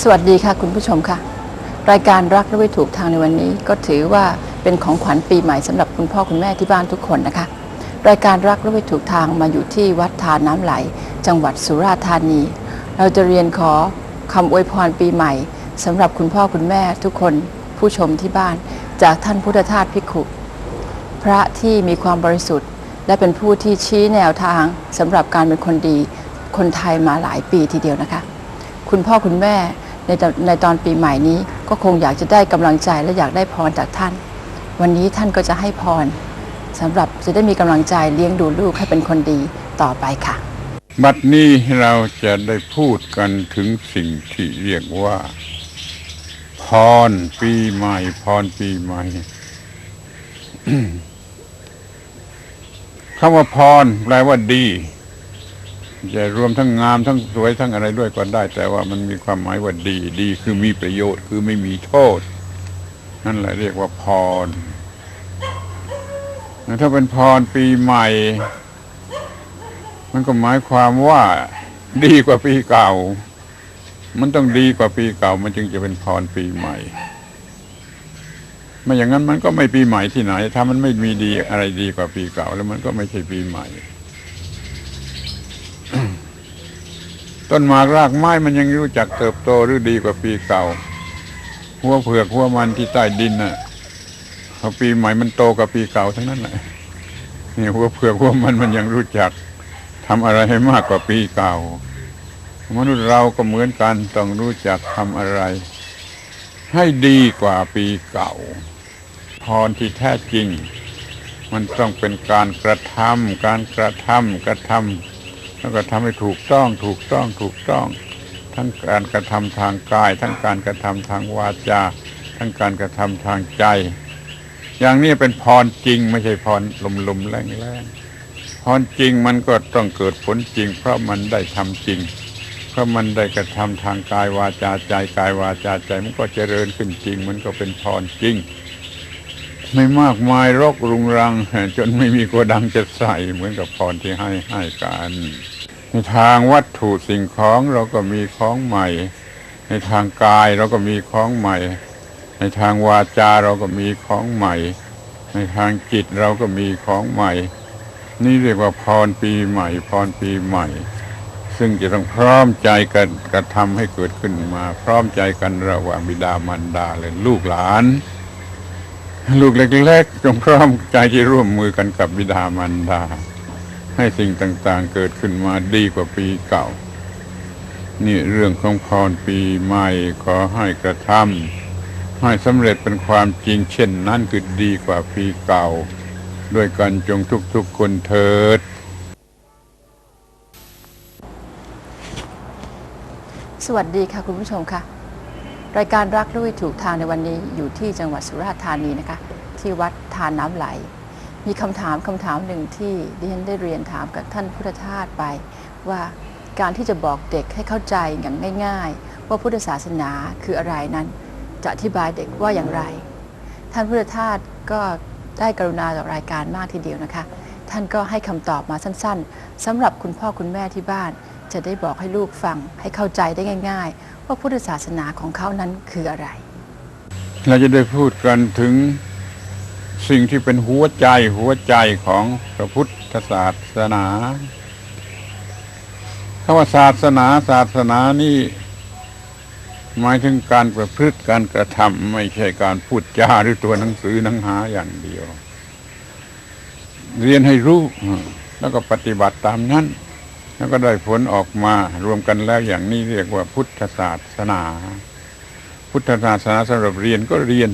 สวัสดีค่ะคุณผู้ชมค่ะ รายการรักและไม่ถูกทางในวันนี้ ก็ถือว่าเป็นของขวัญปีใหม่สำหรับคุณพ่อคุณแม่ที่บ้านทุกคนนะคะ รายการรักและไม่ถูกทางมาอยู่ที่วัดทานน้ำไหล จังหวัดสุราษฎร์ธานี เราจะเรียนขอคำอวยพรปีใหม่สำหรับคุณพ่อคุณแม่ทุกคนผู้ชมที่บ้าน จากท่านพุทธทาสภิกขุพระที่มีความบริสุทธิ์ และเป็นผู้ที่ชี้แนวทางสำหรับการเป็นคนดี คนไทยมาหลายปีทีเดียวนะคะ คุณพ่อคุณแม่ในตอนในตอนปีใหม่นี้ ก็คงอยากจะได้กำลังใจและอยากได้พรจากท่าน วันนี้ท่านก็จะให้พรสำหรับจะได้มีกำลังใจเลี้ยงดูลูกให้เป็นคนดีต่อไปค่ะ บัดนี้เราจะได้พูดกันถึงสิ่งที่เรียกว่า พรปีใหม่ พรปีใหม่คำว่าพรแปลว่าดี จะรวมทั้งงามทั้งสวยทั้งอะไรด้วยก็ได้ แต่ว่ามันมีความหมายว่าดีดีคือมีประโยชน์คือไม่มีโทษ นั่นแหละเรียกว่าพร ถ้าเป็นพรปีใหม่ มันก็หมายความว่าดีกว่าปีเก่า มันต้องดีกว่าปีเก่า มันจึงจะเป็นพรปีใหม่ไม่อย่างนั้นมันก็ไม่ปีใหม่ที่ไหน ถ้ามันไม่มีดีอะไรดีกว่าปีเก่า แล้วมันก็ไม่ใช่ปีใหม่ ต้นหมากรากไม้มันยังรู้จักเติบโตหรือดีกว่าปีเก่า หัวเผือกหัวมันที่ใต้ดินน่ะพอปีใหม่มันโตกว่าปีเก่าทั้งนั้นแหละนี่หัวเผือกหัวมันมันยังรู้จักทำอะไรให้มากกว่าปีเก่า มนุษย์เราก็เหมือนกันต้องรู้จักทำอะไร ให้ดีกว่าปีเก่าพรที่แท้จริง มันต้องเป็นการกระทำการกระทำกระทำ แล้วก็ทำให้ถูกต้องถูกต้องถูกต้อง ทั้งการกระทำทางกาย ทั้งการกระทำทางวาจา ทั้งการกระทำทางใจ อย่างนี้เป็นพรจริงไม่ใช่พรลมๆแรงๆพรจริงมันก็ต้องเกิดผลจริง เพราะมันได้ทำจริง เพราะมันได้กระทำทางกายวาจาใจกายวาจาใจมันก็เจริญขึ้นจริง มันก็เป็นพรจริง ไม่มากมายรกรุงรัง จนไม่มีโกดังจะใส่เหมือนกับพรที่ให้ให้กัน ในทางวัตถุสิ่งของเราก็มีของใหม่ ในทางกายเราก็มีของใหม่ ในทางวาจาเราก็มีของใหม่ ในทางจิตเราก็มีของใหม่ นี่เรียกว่าพรปีใหม่พรปีใหม่ ซึ่งจะต้องพร้อมใจกันกระทำให้เกิดขึ้นมา พร้อมใจกันระหว่างบิดามารดาและลูกหลานลูกเล็กๆจงพร้อมใจที่ร่วมมือกันกับบิดามารดา ให้สิ่งต่างๆเกิดขึ้นมาดีกว่าปีเก่า นี่เรื่องของพรปีใหม่ขอให้กระทำให้สำเร็จเป็นความจริงเช่นนั้นคือดีกว่าปีเก่า ด้วยกันจงทุกๆคนเถิดสวัสดีค่ะคุณผู้ชมค่ะ รายการรักด้วยถูกทางในวันนี้อยู่ที่จังหวัดสุราษฎร์ธานีนะคะ ที่วัดทานน้ำไหล มีคำถามคำถามหนึ่งที่ดิฉันได้เรียนถามกับท่านพุทธทาสไป ว่าการที่จะบอกเด็กให้เข้าใจอย่างง่าย ๆ ว่าพุทธศาสนาคืออะไรนั้น จะอธิบายเด็กว่าอย่างไร ท่านพุทธทาสก็ได้กรุณาต่อรายการมากทีเดียวนะคะ ท่านก็ให้คำตอบมาสั้นๆสำหรับคุณพ่อคุณแม่ที่บ้าน จะได้บอกให้ลูกฟังให้เข้าใจได้ง่าย ๆ ว่าพุทธศาสนาของเขานั้นคืออะไร เราจะได้พูดกันถึง สิ่งที่เป็นหัวใจหัวใจของพระพุทธศาสนาคำว่าศาสนาศาสนานี่หมายถึงการประพฤติการกระทำไม่ใช่การพูดจาหรือตัวหนังสือหนังหาอย่างเดียว เรียนให้รู้แล้วก็ปฏิบัติตามนั้น แล้วก็ได้ผลออกมารวมกันแล้วอย่างนี้เรียกว่าพุทธศาสนา พุทธศาสนาสำหรับเรียนก็เรียน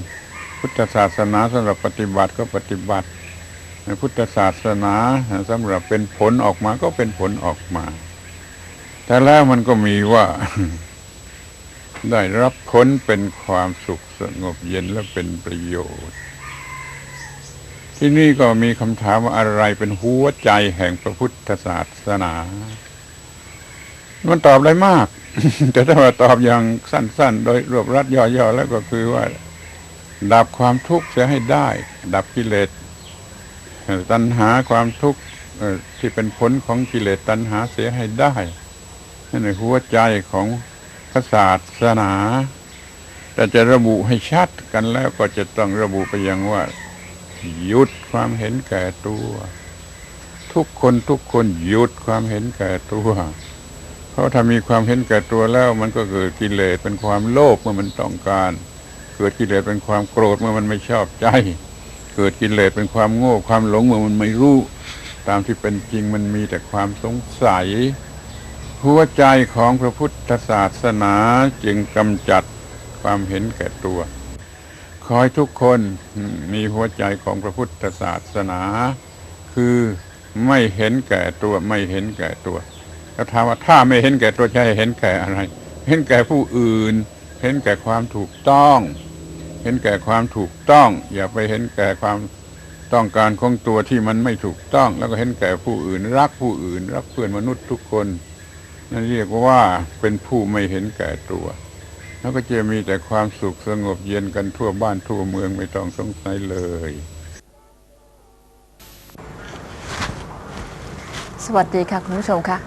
พุทธศาสนาสำหรับปฏิบัติก็ปฏิบัติพุทธศาสนาสำหรับเป็นผลออกมาก็เป็นผลออกมา แต่แล้วมันก็มีว่า ได้รับผลเป็นความสุขสงบเย็นและเป็นประโยชน์ ที่นี่ก็มีคำถามว่าอะไรเป็นหัวใจแห่งพระพุทธศาสนา มันตอบได้มาก แต่ถ้าว่าตอบอย่างสั้น ๆ โดยรวบรัดย่อๆแล้วก็คือว่า ดับความทุกข์เสียให้ได้ ดับกิเลสตัณหาความทุกข์ที่เป็นผลของกิเลสตัณหาเสียให้ได้นั่นคือหัวใจของศาสนา แต่จะระบุให้ชัดกันแล้วก็จะต้องระบุไปยังว่า หยุดความเห็นแก่ตัว ทุกคนทุกคนหยุดความเห็นแก่ตัวเพราะถ้ามีความเห็นแก่ตัวแล้ว มันก็เกิดกิเลสเป็นความโลภเมื่อมันต้องการ เกิดกิเลสเป็นความโกรธเมื่อมันไม่ชอบใจ เกิดกิเลสเป็นความโง่ความหลงเมื่อมันไม่รู้ ตามที่เป็นจริงมันมีแต่ความสงสัย หัวใจของพระพุทธศาสนาจึงกำจัดความเห็นแก่ตัว ขอให้ทุกคนมีหัวใจของพระพุทธศาสนา คือไม่เห็นแก่ตัวไม่เห็นแก่ตัวแล้วถามว่าถ้าไม่เห็นแก่ตัวจะให้เห็นแก่อะไร เห็นแก่ผู้อื่น เห็นแก่ความถูกต้อง ห็นแก่ความถูกต้อง อย่าไปเห็นแก่ความต้องการของตัวที่มันไม่ถูกต้อง แล้วก็เห็นแก่ผู้อื่น รักผู้อื่น รักเพื่อนมนุษย์ทุกคน นั่นเรียกว่าเป็นผู้ไม่เห็นแก่ตัว แล้วก็จะมีแต่ความสุขสงบเย็นกันทั่วบ้านทั่วเมืองไม่ต้องสงสัยเลย สวัสดีค่ะคุณผู้ชมคะ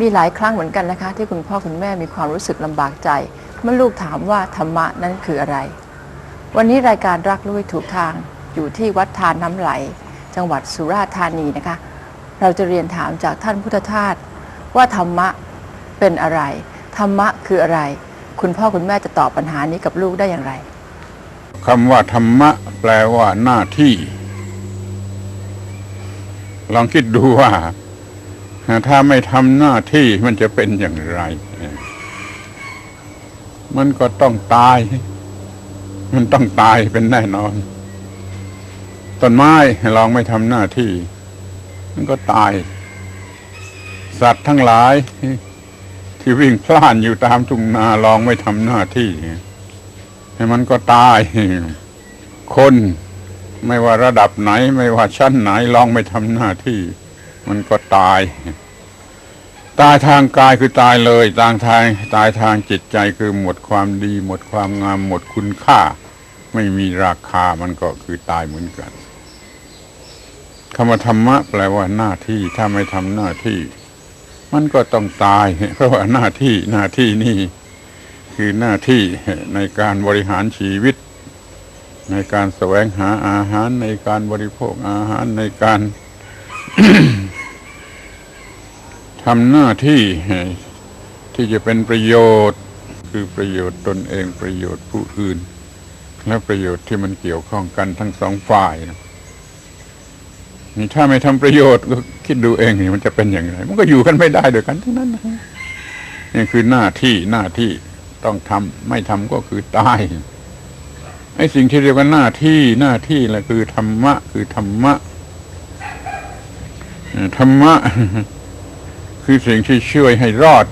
มีหลายครั้งเหมือนกันนะคะ ที่คุณพ่อคุณแม่มีความรู้สึกลำบากใจ เมื่อลูกถามว่าธรรมะนั้นคืออะไร วันนี้รายการรักลูกให้ถูกทางอยู่ที่วัดทานน้ำไหล จังหวัดสุราษฎร์ธานีนะคะ เราจะเรียนถามจากท่านพุทธทาสว่าธรรมะเป็นอะไร ธรรมะคืออะไร คุณพ่อคุณแม่จะตอบปัญหานี้กับลูกได้อย่างไรคำว่าธรรมะ แปลว่าหน้าที่ ลองคิดดูว่า ถ้าไม่ทำหน้าที่มันจะเป็นอย่างไร มันก็ต้องตาย มันต้องตายเป็นแน่นอน ต้นไม้ลองไม่ทำหน้าที่ มันก็ตาย สัตว์ทั้งหลาย ที่วิ่งพล่านอยู่ตามทุ่งนาลองไม่ทำหน้าที่ ให้มันก็ตาย คนไม่ว่าระดับไหน ไม่ว่าชั้นไหนลองไม่ทำหน้าที่ มันก็ตาย ตายทางกายคือตายเลยตางทางตายทางจิตใจคือหมดความดี หมดความงามหมดคุณค่า ไม่มีราคามันก็คือตายเหมือนกันคำว่าธรรมะแปลว่าหน้าที่ถ้าไม่ทำหน้าที่ มันก็ต้องตาย เพราะว่าหน้าที่หน้าที่นี่ คือหน้าที่ในการบริหารชีวิต ในการแสวงหาอาหารในการบริโภคอาหารในการำหน้าที่ที่จะเป็นประโยชน์ คือประโยชน์ตนเองประโยชน์ผู้อื่น และประโยชน์ที่มันเกี่ยวข้องกันทั้งสองฝ่ายนะนี่ถ้าไม่ทำประโยชน์ก็คิดดูเองนี่มันจะเป็นอย่างไร มันก็อยู่กันไม่ได้ด้วยกันทั้งนั้นนะนี่คือหน้าที่หน้าที่ต้องทำไม่ทำก็คือตายไอ้สิ่งที่เรียกว่าหน้าที่หน้าที่แหละคือธรรมะ คือธรรมะธรรมะ คือสิ่งที่ช่วยให้รอด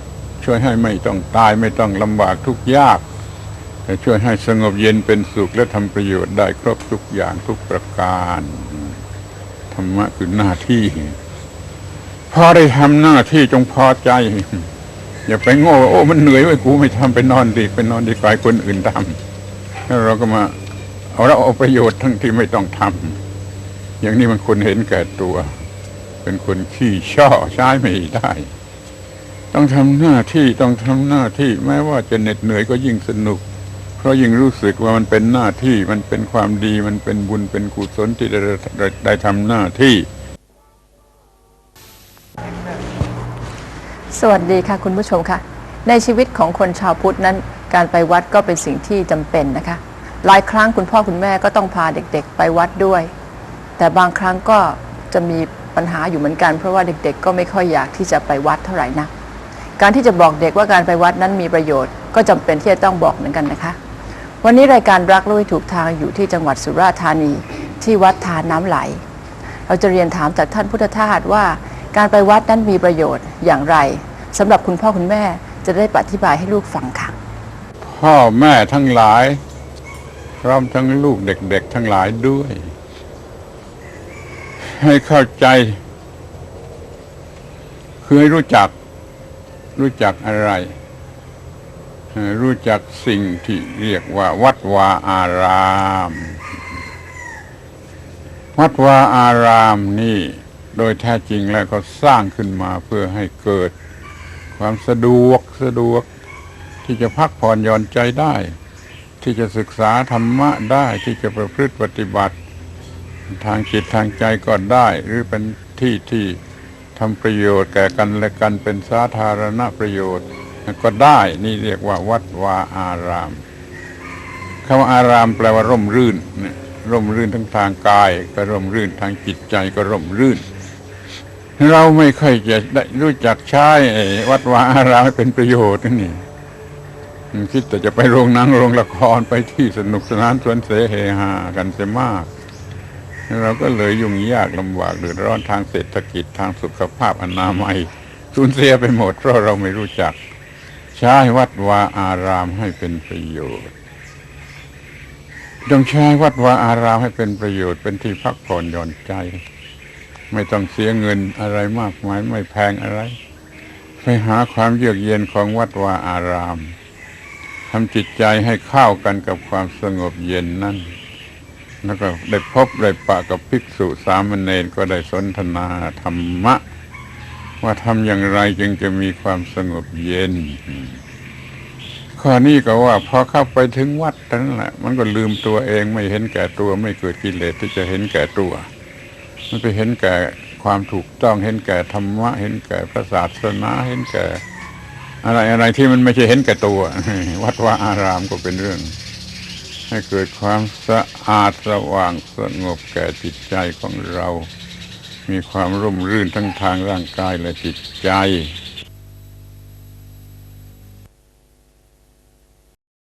ช่วยให้ไม่ต้องตายไม่ต้องลำบากทุกยากแต่ช่วยให้สงบเย็นเป็นสุขและทำประโยชน์ได้ครบทุกอย่างทุกประการธรรมะคือหน้าที่พอได้ทำหน้าที่จงพอใจ อย่าไปโง่ว่าโอ้มันเหนื่อยไว้กูไม่ทำไปนอนดีไปนอนดีกว่าให้คนอื่นทำแล้วเราก็มาเอาเราเอาประโยชน์ทั้งที่ไม่ต้องทำอย่างนี้มันคนเห็นแก่ตัว เป็นคนขี้ช่อใช้ไม่ได้ ต้องทำหน้าที่ต้องทำหน้าที่แม้ว่าจะเหน็ดเหนื่อยก็ยิ่งสนุก เพราะยิ่งรู้สึกว่ามันเป็นหน้าที่มันเป็นความดีมันเป็นบุญเป็นกุศลที่ได้ได้ทำหน้าที่ สวัสดีค่ะคุณผู้ชมค่ะ ในชีวิตของคนชาวพุทธนั้น การไปวัดก็เป็นสิ่งที่จำเป็นนะคะ หลายครั้งคุณพ่อคุณแม่ก็ต้องพาเด็กๆ ไปวัดด้วยแต่บางครั้งก็จะมี ปัญหาอยู่เหมือนกัน เพราะว่าเด็กๆ ก็ไม่ค่อยอยากที่จะไปวัดเท่าไหร่นะการที่จะบอกเด็กว่าการไปวัดนั้นมีประโยชน์ ก็จำเป็นที่จะต้องบอกเหมือนกันนะคะ วันนี้รายการรักลูกให้ถูกทางอยู่ที่จังหวัดสุราษฎร์ธานี ที่วัดทานน้ำไหล เราจะเรียนถามจากท่านพุทธทาสว่า การไปวัดนั้นมีประโยชน์อย่างไรสำหรับคุณพ่อคุณแม่จะได้อธิบายให้ลูกฟังค่ะ พ่อแม่ทั้งหลายพร้อมทั้งลูกเด็ก ๆ ทั้งหลายด้วย ให้เข้าใจ คือให้รู้จัก รู้จักอะไร รู้จักสิ่งที่เรียกว่า วัดวาอาราม วัดวาอารามนี่ โดยแท้จริงแล้วก็สร้างขึ้นมาเพื่อให้เกิด ความสะดวกสะดวก ที่จะพักผ่อนหย่อนใจได้ ที่จะศึกษาธรรมะได้ที่จะประพฤติปฏิบัติ ทางจิตทางใจก็ได้ หรือเป็นที่ที่ทำประโยชน์แก่กันและกันเป็นสาธารณประโยชน์ ก็ได้นี่เรียกว่าวัดวาอารามคำว่าอารามแปลว่าร่มรื่นร่มรื่นทั้งทางกาย ก็ร่มรื่นทางจิตใจก็ร่มรื่น เราไม่ค่อยจะได้รู้จักใช้วัดวาอารามให้เป็นประโยชน์นี่คิดแต่จะไปโรงหนังโรงละครไปที่สนุกสนานสวนเสเฮฮากันเสียมาก เราก็เลยยุ่งยากลำบากเดือดร้อนทางเศรษฐกิจทางสุขภาพอนามัยสูญเสียไปหมดเพราะเราไม่รู้จัก ใช้วัดวาอารามให้เป็นประโยชน์จงใช้วัดวาอารามให้เป็นประโยชน์เป็นที่พักผ่อนหย่อนใจ ไม่ต้องเสียเงินอะไรมากมายไม่แพงอะไร ไปหาความเยือกเย็นของวัดวาอารามทำจิตใจให้เข้ากันกับความสงบเย็นนั่น แล้วก็ได้พบได้ปะกับภิกษุสามเณรก็ได้สนทนาธรรมะ ว่าทำอย่างไรจึงจะมีความสงบเย็น ข้อนี้ก็ว่าพอเข้าไปถึงวัดนั้นแหละมันก็ลืมตัวเองไม่เห็นแก่ตัวไม่เกิดกิเลสที่จะเห็นแก่ตัว มันไปเห็นแก่ความถูกต้องเห็นแก่ธรรมะ เห็นแก่พระศาสนาเห็นแก่ อะไรอะไรที่มันไม่ใช่เห็นแก่ตัว วัดว่าอารามก็เป็นเรื่อง ให้เกิดความสะอาดสว่างสงบแก่จิตใจของเรา มีความร่มรื่นทั้งทางร่างกายและจิตใจ